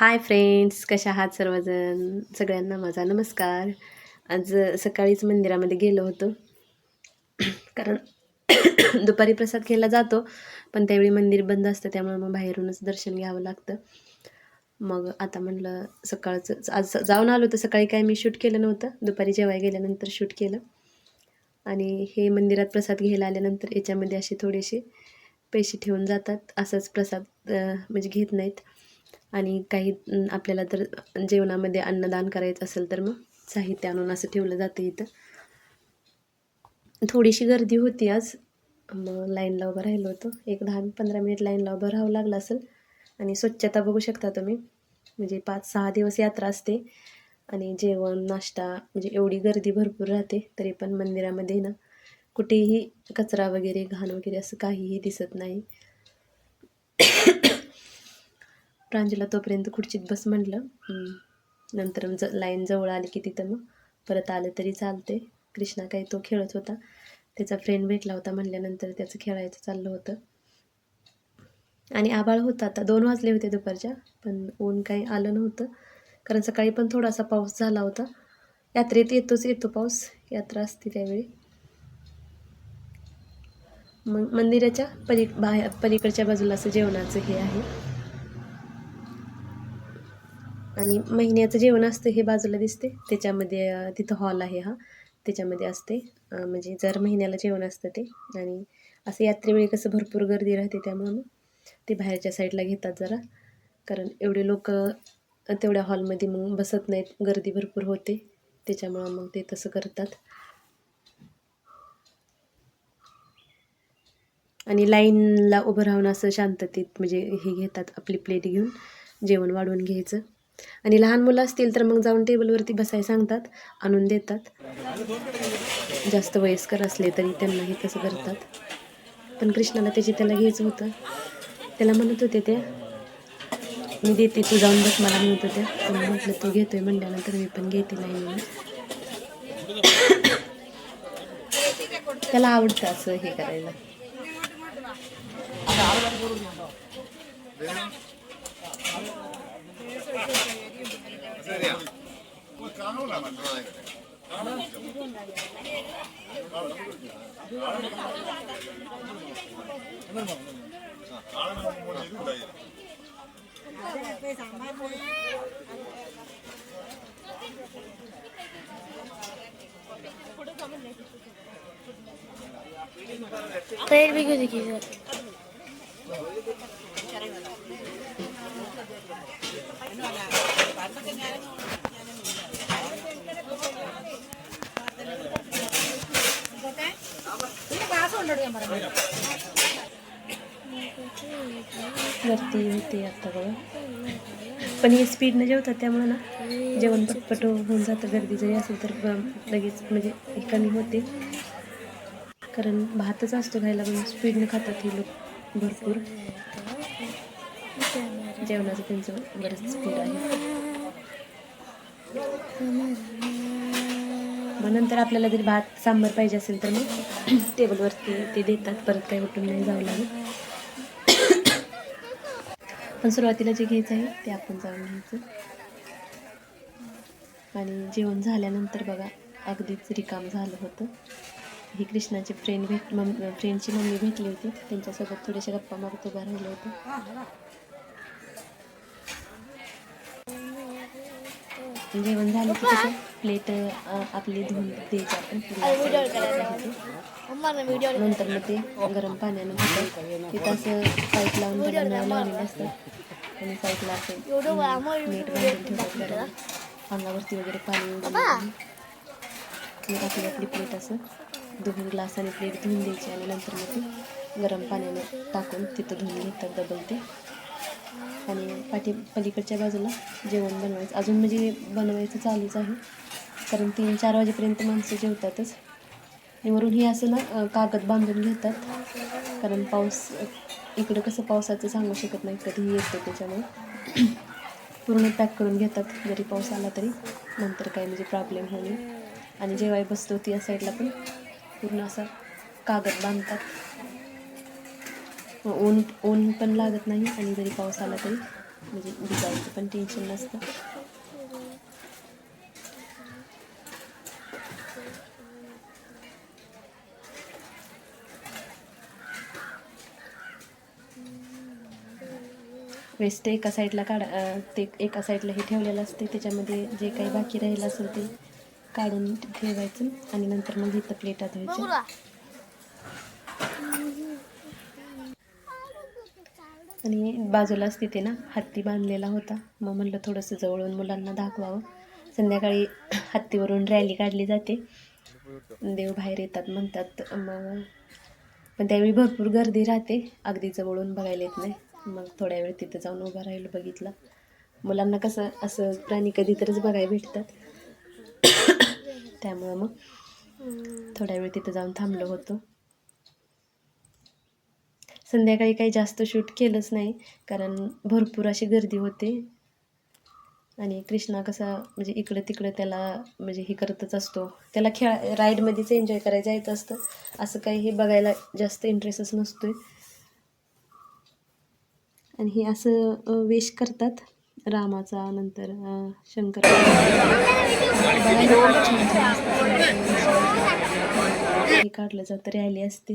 Hi friends कशा आहात सर्वजण? सगळ्यांना माझा नमस्कार. आज सकाळीच मंदिरामध्ये गेलो होतो. कारण दुपारी प्रसाद घ्यायला जातो पण त्यावेळी मंदिर बंद असतं त्यामुळे मग बाहेरूनच दर्शन घ्यावं लागतं. मग आता म्हटलं सकाळचं आज जाऊन आलो तर सकाळी काय मी शूट केलं नव्हतं. दुपारी जेवाय गेल्यानंतर शूट केलं. आणि हे मंदिरात प्रसाद घ्यायला आल्यानंतर याच्यामध्ये असे थोडेसे पैसे ठेवून जातात. असंच प्रसाद म्हणजे घेत नाहीत. आणि काही आपल्याला तर जेवणामध्ये अन्नदान करायचं असेल तर मग साहित्य आणून असं ठेवलं जातं इथं. थोडीशी गर्दी होती आज. मग लाईनला उभं राहिलो होतो. एक दहा पंधरा मिनिट लाईनला उभं राहावं लागलं असेल. आणि स्वच्छता बघू शकता तुम्ही. म्हणजे पाच सहा दिवस यात्रा असते. आणि जेवण नाश्ता म्हणजे एवढी गर्दी भरपूर राहते. तरी पण मंदिरामध्ये ना कुठेही कचरा वगैरे घाण वगैरे असं काहीही दिसत नाही. प्रांजला तोपर्यंत खुर्चीत बस म्हटलं नंतर ज लाईन जवळ आली की तिथं मग. परत आलं तरी चालते कृष्णा काही तो खेळत होता. त्याचा फ्रेंड भेटला होता म्हणल्यानंतर त्याचं खेळायचं चाललं होतं. आणि आबाळ होता आता. दोन वाजले होते दुपारच्या पण ऊन काही आलं नव्हतं. कारण सकाळी पण थोडासा पाऊस झाला होता. यात्रेत येतोच येतो पाऊस. यात्रा असते त्यावेळी. मग मंदिराच्या पली बाहेर पलीकडच्या बाजूला असं जेवणाचं हे आहे. आणि महिन्याचं जेवण असतं हे बाजूला दिसते. त्याच्यामध्ये तिथं हॉल आहे हा. त्याच्यामध्ये असते. म्हणजे जर महिन्याला जेवण असतं ते. आणि असं यात्रेवेळी कसं भरपूर गर्दी राहते त्यामुळं मग ते बाहेरच्या साईडला घेतात जरा. कारण एवढे लोक तेवढ्या हॉलमध्ये मग बसत नाहीत. गर्दी भरपूर होते. त्याच्यामुळं मग ते तसं करतात. आणि लाईनला उभं राहून असं शांततेत म्हणजे हे घेतात. आपली प्लेट घेऊन जेवण वाढवून घ्यायचं. आणि लहान मुलं असतील तर मग जाऊन टेबलवरती बसायला सांगतात आणून देतात. जास्त वयस्कर असले तरी त्यांनाही तसं करतात. पण कृष्णाला त्याची त्याला घ्यायचं होतं. त्याला म्हणत होते ते मी देते तू जाऊन बस मला म्हणत होत्या पण म्हटलं तू घेतोय म्हणल्यानंतर मी पण घेते लाईनीने त्याला आवडतं असं हे करायला. ट्रेन भी क्यों दिखी सर वरती होते आता बघा पण हे स्पीडनं जेवतात त्यामुळे ना जेवण पटपट होऊन जातं गर्दी जरी असेल तर लगेच म्हणजे हे कमी होते कारण भातच असतो खायला पण स्पीडनं खातात हे लोक भरपूर जेवणाचं त्यांचं बरंच स्पीड आहे मग नंतर आपल्याला जरी भात सांबार पाहिजे असेल तर मग टेबलवरती ते देतात. परत काही उठून नाही जावं लागेल पण सुरुवातीला जे घ्यायचं आहे ते आपण जाऊन घ्यायचं. आणि जेवण झाल्यानंतर बघा अगदीच रिकाम झालं होतं. ही कृष्णाची फ्रेंड भेट मम फ्रेंडची मम्मी भेटली होती. त्यांच्यासोबत थोडेसे गप्पा मारत उभा राहिलं होतं. जेवण झालं की कसं प्लेट आपली धुवून द्यायची आपण नंतर मग ते गरम पाण्यानं तिथं असं पाईप लावून लावलेले असतात आणि पाईपला असं मीठ बांधून अंगावरती वगैरे पाणी मग आपली आपली प्लेट असं धुवून ग्लास आणि प्लेट धुवून द्यायची आणि नंतर मग ती गरम पाण्याने टाकून तिथं धुवून घेतात डबल ते. आणि पाठी पलीकडच्या बाजूला जेवण बनवायचं. अजून म्हणजे बनवायचं चालूच आहे. कारण तीन चार वाजेपर्यंत माणसं जेवतातच. आणि वरून हे असं ना कागद बांधून घेतात. कारण पाऊस इकडं कसं पावसाचं सांगू शकत नाही कधीही येतं त्याच्यामुळे. पूर्ण पॅक करून घेतात. जरी पाऊस आला तरी नंतर काही म्हणजे प्रॉब्लेम होणे आणि जेवाय बसतो ती या साईडला पण पूर्ण असा कागद बांधतात. ऊन ऊन पण लागत नाही आणि जरी पाऊस आला तरी. म्हणजे भिजायचं पण टेन्शन नसतं. वेस्ट एका साईडला काढा ते एका साईडला हे ठेवलेलं असते. त्याच्यामध्ये जे काही बाकी राहिलं असेल ते काढून ठेवायचं आणि नंतर मग इथं प्लेटात बघू धुवायचं आणि बाजूलाच तिथे ना हत्ती बांधलेला होता. मग म्हणलं थोडंसं जवळून मुलांना दाखवावं. संध्याकाळी हत्तीवरून रॅली काढली जाते. देव बाहेर येतात म्हणतात. मग पण त्यावेळी भरपूर गर्दी राहते. अगदी जवळून बघायला येत नाही. मग थोड्या वेळ तिथं जाऊन उभं राहिलं बघितलं. मुलांना कसं असं प्राणी कधीतरीच बघायला भेटतात. त्यामुळं मग थोड्या वेळ तिथं जाऊन थांबलो होतो. संध्याकाळी काही जास्त शूट केलंच नाही कारण भरपूर अशी गर्दी होते. आणि कृष्णा कसा म्हणजे इकडं तिकडं त्याला म्हणजे हे करतच असतो. त्याला खेळा राईडमध्येच एन्जॉय करायला जायचं असतं. असं काही हे बघायला जास्त इंटरेस्टच नसतोय. आणि हे असं वेश करतात. रामाचा नंतर शंकर. हे काढलं जातं रॅली असते.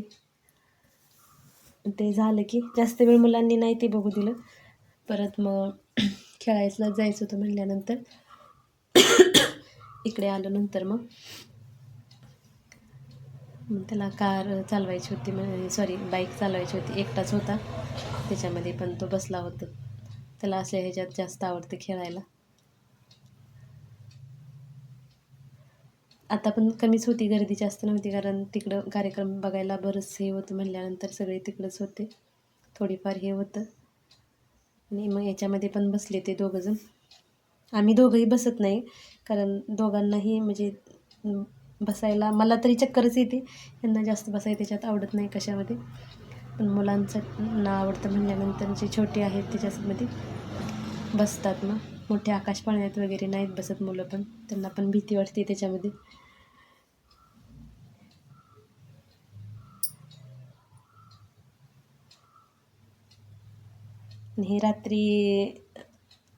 ते झालं की जास्त वेळ मुलांनी नाही ते बघू दिलं. परत मग खेळायला जायचं होतं म्हणल्यानंतर इकडे आलं नंतर मग मग त्याला कार चालवायची होती म्हणजे सॉरी बाईक चालवायची होती. एकटाच होता. त्याच्यामध्ये पण तो बसला होता. त्याला असल्या ह्याच्यात जास्त आवडतं खेळायला. आता पण कमीच होती गर्दी जास्त नव्हती कारण तिकडं कार्यक्रम बघायला बरंच हे होतं म्हणल्यानंतर सगळे तिकडंच होते. थोडीफार हे होतं. आणि मग याच्यामध्ये पण बसले ते दोघंजण आम्ही दोघंही बसत नाही कारण दोघांनाही म्हणजे बसायला मला तरी चक्करच येते. यांना जास्त बसायला त्याच्यात आवडत नाही कशामध्ये. पण मुलांचं ना आवडतं म्हणल्यानंतर जे छोटे आहेत त्याच्यामध्ये बसतात ना. मोठे आकाश पाळण्यात वगैरे नाहीत बसत मुलं पण. त्यांना पण भीती वाटते त्याच्यामध्ये. आणि हे रात्री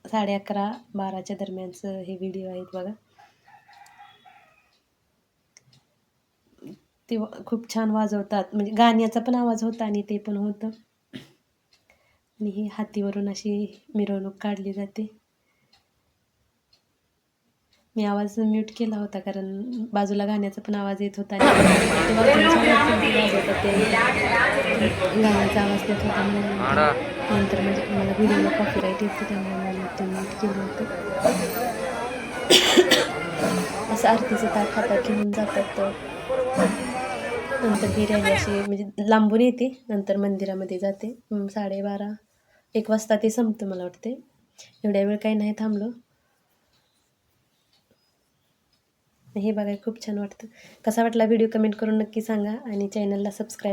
साडे अकरा बाराच्या दरम्यानचं हे व्हिडिओ आहेत बघा. ते खूप छान वाजवतात. म्हणजे गाण्याचा पण आवाज होता आणि ते पण होतं. आणि ही हातीवरून अशी मिरवणूक काढली जाते. मी आवाज म्यूट केला होता कारण बाजूला गाण्याचा पण आवाज येत होता. गाण्याचा आवाज देत होता म्हणून नंतर म्हणजे मला व्हिडिओला कॉपीराईट येते त्यामुळे मला ते म्यूट केलं होतं. असं आरतीचं ताट हातात घेऊन जातात तर. नंतर ही रॅली अशी म्हणजे लांबून येते नंतर मंदिरामध्ये जाते. साडेबारा एक वाजता ते संपतं मला वाटते एवढ्या वेळ काही नाही थांबलो. हे बघायला खूप छान वाटतं. कसा वाटला व्हिडिओ कमेंट करून नक्की सांगा आणि चॅनलला सबस्क्राईब